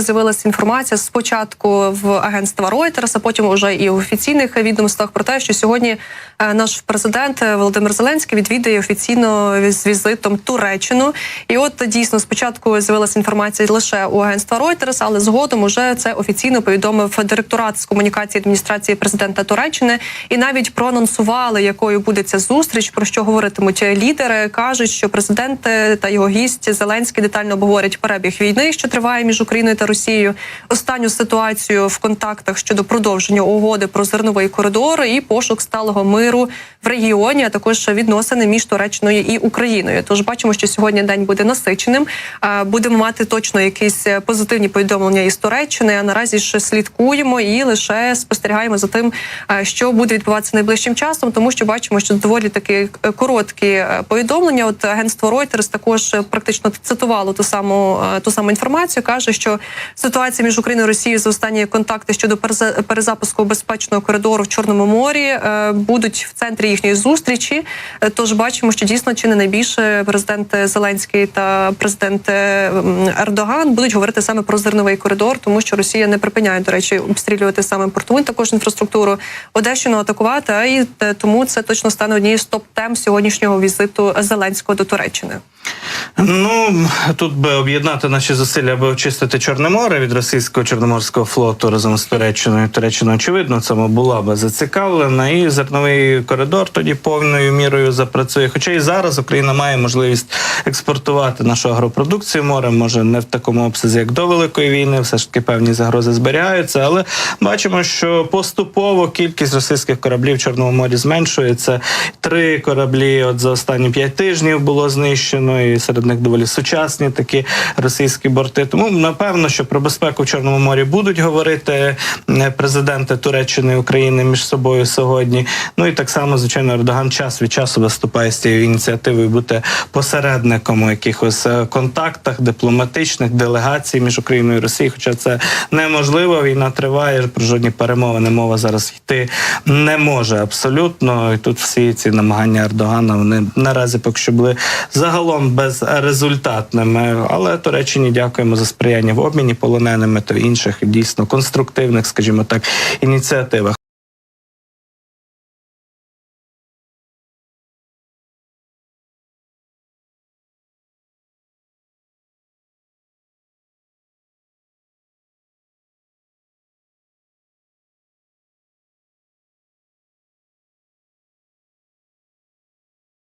З'явилася інформація спочатку в агентства Reuters, а потім уже і в офіційних відомствах про те, що сьогодні е, наш президент е, Володимир Зеленський відвідає офіційно з візитом Туреччину. І от дійсно спочатку з'явилася інформація лише у агентства Reuters, але згодом уже це офіційно повідомив директорат з комунікації адміністрації президента Туреччини, і навіть проанонсували, якою буде ця зустріч, про що говоритимуть лідери. кажуть, що президент е, та його гість Зеленський детально обговорять перебіг війни, що триває між Україною та Росією, останню ситуацію в контактах щодо продовження угоди про зерновий коридор і пошук сталого миру в регіоні, а також відносини між Туреччиною і Україною. Тож бачимо, що сьогодні день буде насиченим. Будемо мати точно якісь позитивні повідомлення із Туреччини. А наразі ж слідкуємо і лише спостерігаємо за тим, що буде відбуватися найближчим часом, тому що бачимо, що доволі таки е, короткі е, повідомлення. От агентство Reuters також е, практично цитувало ту саму ту саму інформацію. каже, що ситуація між Україною і Росією за останні контакти щодо переза- перезапуску безпечного коридору в Чорному морі е, будуть в центрі їхньої зустрічі. Е, Тож бачимо, що дійсно чи не найбільше президент Зеленський та президент е, Ердоган будуть говорити саме про зерновий коридор, тому що Росія не припиняє до речі обстрілювати саме портову також інфраструктуру Одещину атакувати. А і тому це точно стане однією з топ тем сьогоднішнього візиту Зеленського до Туреччини. Ну тут би об'єднати наші зусилля, аби очистити Чорне море від російського чорноморського флоту разом з Туреччиною. Туреччина, очевидно, цьому була би зацікавлена, і зерновий коридор тоді повною мірою запрацює. Хоча і зараз Україна має можливість експортувати нашу агропродукцію морем, може не в такому обсязі, як до великої війни, все ж таки певні загрози зберігаються. Але бачимо, що поступово кількість російських кораблів в Чорному морі зменшується. Три кораблі, от за останні п'ять тижнів було знищено, і серед них доволі сучасні такі російські борти. Тому напевно, що про безпеку в Чорному морі будуть говорити е, президенти Туреччини і України між собою сьогодні. Ну і так само, звичайно, Ердоган час від часу виступає з цією ініціативою бути посередником у якихось е, контактах дипломатичних делегацій між Україною і Росією. Хоча це неможливо, війна триває. Про жодні перемовини мова зараз йти не може абсолютно. І тут всі ці намагання Ердогана вони наразі поки що були загалом безрезультатними. Але Туреччині дякуємо за сприяння в обміні полоненими та інших дійсно конструктивних, скажімо так, ініціативах.